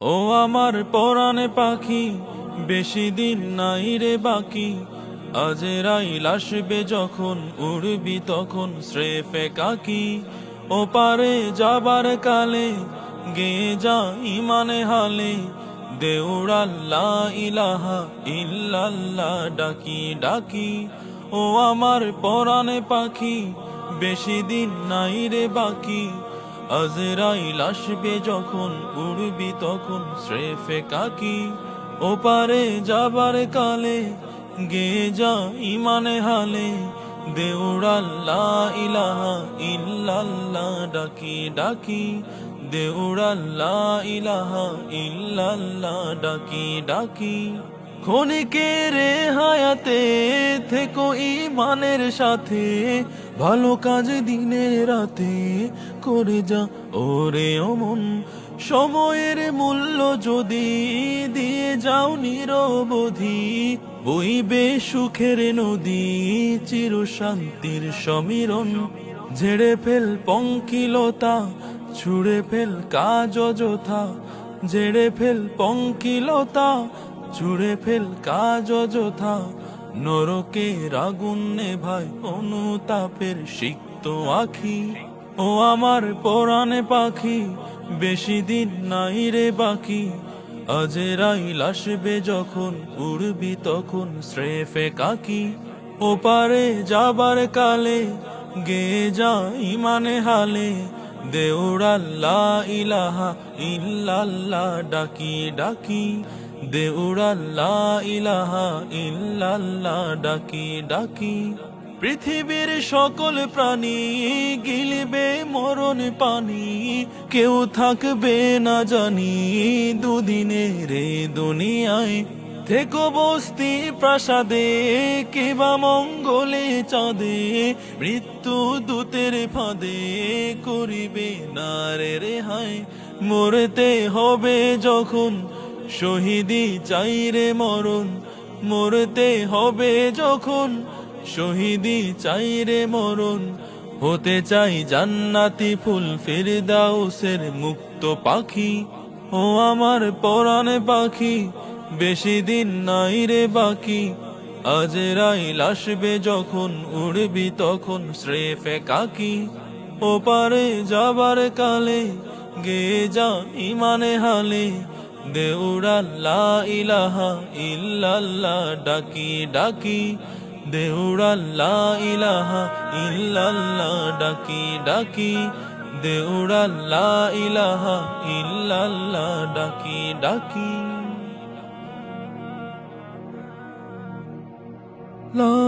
ও আমার পরাণে পাখি, বেশি দিন নাই রে বাকি। আজেরাই আসবে যখন উড়বি তখন স্রেফে কাকি। ও পারে যাবার কালে গে যা ইমানে হালে। দেউড়াল্লা ইলাহা ইল্লাল্লাহ ডাকি ডাকি। ও আমার পরাণে পাখি, বেশি দিন নাই রে বাকি। আজরাইল আসবে যখন, উড়বি তখন স্রেফে কাকি। ওপারে যাবার কালে গে যা ইমানে হালে। দেউড়াল্লা ইলাহা ইল্লাল্লাহ ডাকি ডাকি। দেউড়াল্লা ইলাহা ইল্লাল্লাহ ডাকি ডাকি। ক্ষণিকের হায়াতে থেকো ইমানের সাথে। ভালো কাজ দিনে রাতে করে যা ওরে অমন। সময়ের মূল্য যদি দিয়ে যাও নিরবধি, বইবে সুখের নদী চির শান্তির সমীরণ। ঝেড়ে ফেল পঙ্কিলতা, ছুড়ে ফেল কাজ অযথা। ঝেড়ে ফেল পঙ্কিলতা, ছুড়ে ফেল কাজ অযথা। নরকের আগুন ভাই, অনুতাপের সিক্ত আখি। ও আমার পরাণে পাখি, বেশি দিন নাই রে বাকি। আজেরাইল আসবে যখন, উড়বি তখন শ্রেফে কাকি। ও পারে যাবার কালে গে যা ইমানে হালে। দেউড়াল্লা ইলাহা ইল্লাল্লাহ, ডাকি ডাকি। দেউড়াল্লা ইলাহা ডাকি ডাকি। পৃথিবীর সকল প্রাণী গিলবে মরণ পানি, কেউ থাকবে না জানি দুদিনে রে দুনিয়ায়। থেকো বস্তি প্রাসাদে কেবা মঙ্গলে চাঁদে, মৃত্যু দূতের ফাঁদে করিবে না রে রেহাই মরতে হবে যখন শহীদি চাই রে মরণ, মরতে হবে যখন। শহীদি চাই রে মরণ, হতে চাই জান্নাতি ফুল, ফেরদাউসের মুক্ত পাখি। ও আমার পরাণে পাখি, বেশি দিন নাই রে বাকি। আজরাইল আসবে যখন, উড়বি তখন শ্রেফে কাকি। ও পারে যাবার কালে গে যা ইমানে হালে দেউড়াল্লা ইলাহা ইল্লাল্লাহ, ডাকি ডাকি। দেউড়াল্লা ইলাহা ইল্লাল্লাহ, ডাকি ডাকি। দেউড়াল্লা ইলাহা ইল্লাল্লাহ, ডাকি ডাকি। লা